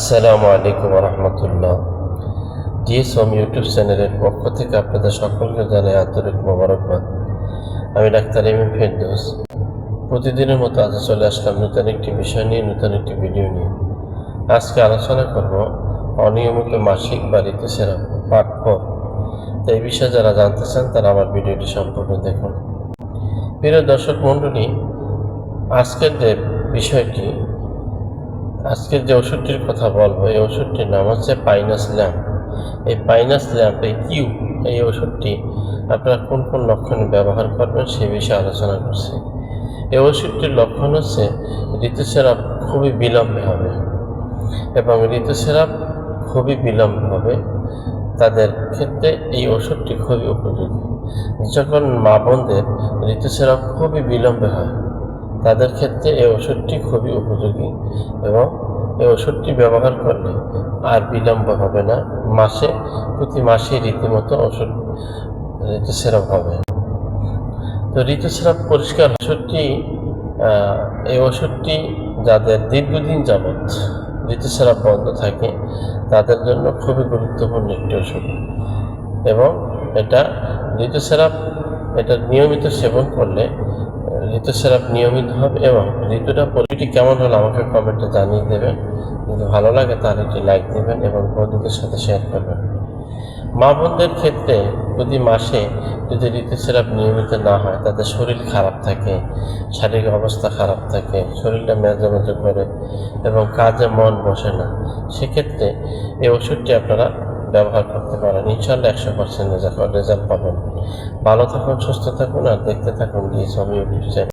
আসসালামু আলাইকুম রহমতুল্লাহ DS home YouTube চ্যানেলের পক্ষ থেকে আপনাদের সকলকে জানাই আন্তরিক মোবারকবাদ। আমি ডাক্তার এম এম ফেরদৌস। প্রতিদিনের মতো আজ চলে আসলাম নতুন একটি বিষয় নিয়ে, নতুন একটি ভিডিও নিয়ে। আজকে আলোচনা করব অনিয়মিত মাসিক বা ঋতুস্রাব পাঠ পর তো এই বিষয়ে যারা জানতে চান, তারা আমার ভিডিওটি সম্পূর্ণ দেখুন। প্রিয় দর্শক মণ্ডলী, আজকের যে বিষয়টি আজকের যে ওষুধটির কথা বলব, এই ওষুধটির নাম হচ্ছে পাইনাস ল্যাম্প এই পাইনাস ল্যাম্প এই কিউ? এই ওষুধটি আপনারা কোন কোন লক্ষণে ব্যবহার করবেন সে বিষয়ে আলোচনা করছি। এই ওষুধটির লক্ষণ হচ্ছে ঋতুস্রাব খুবই বিলম্বে হবে এবং ঋতুস্রাব খুবই বিলম্বে হবে। তাদের ক্ষেত্রে এই ওষুধটি খুবই উপযোগী। যখন মা বোনদের ঋতুস্রাব খুবই বিলম্বে হয় তাদের ক্ষেত্রে এই ওষুধটি খুবই উপযোগী এবং এই ওষুধটি ব্যবহার করলে আর বিলম্ব হবে না। মাসে, প্রতি মাসে রীতিমতো ওষুধ ঋতুস্রাব হবে। তো ঋতুস্রাব পরিষ্কার ওষুধটি এই ওষুধটি যাদের দীর্ঘদিন যাবৎ ঋতুস্রাব বন্ধ থাকে, তাদের জন্য খুবই গুরুত্বপূর্ণ একটি ওষুধ। এবং এটা ঋতুস্রাব, এটা নিয়মিত সেবন করলে ঋতুস্রাব নিয়মিত হবে এবং ঋতুটা প্রতিটি কেমন হলো আমাকে কমেন্টে জানিয়ে দেবেন। যদি ভালো লাগে তাহলে একটি লাইক দেবেন এবং বন্ধুদের সাথে শেয়ার করবেন। মা বোনদের ক্ষেত্রে প্রতি মাসে যদি ঋতুস্রাব নিয়মিত না হয় তাদের শরীর খারাপ থাকে, শারীরিক অবস্থা খারাপ থাকে, শরীরটা মেজে মেজে করে এবং কাজে মন বসে না, সেক্ষেত্রে এই ওষুধটি আপনারা ব্যবহার করতে পারেন। ইনশাল্লাহ একশো পার্সেন্ট রেজাল্ট পাবেন। ভালো থাকুন, সুস্থ থাকুন আর দেখতে থাকুন ইউটিউব চ্যানেল।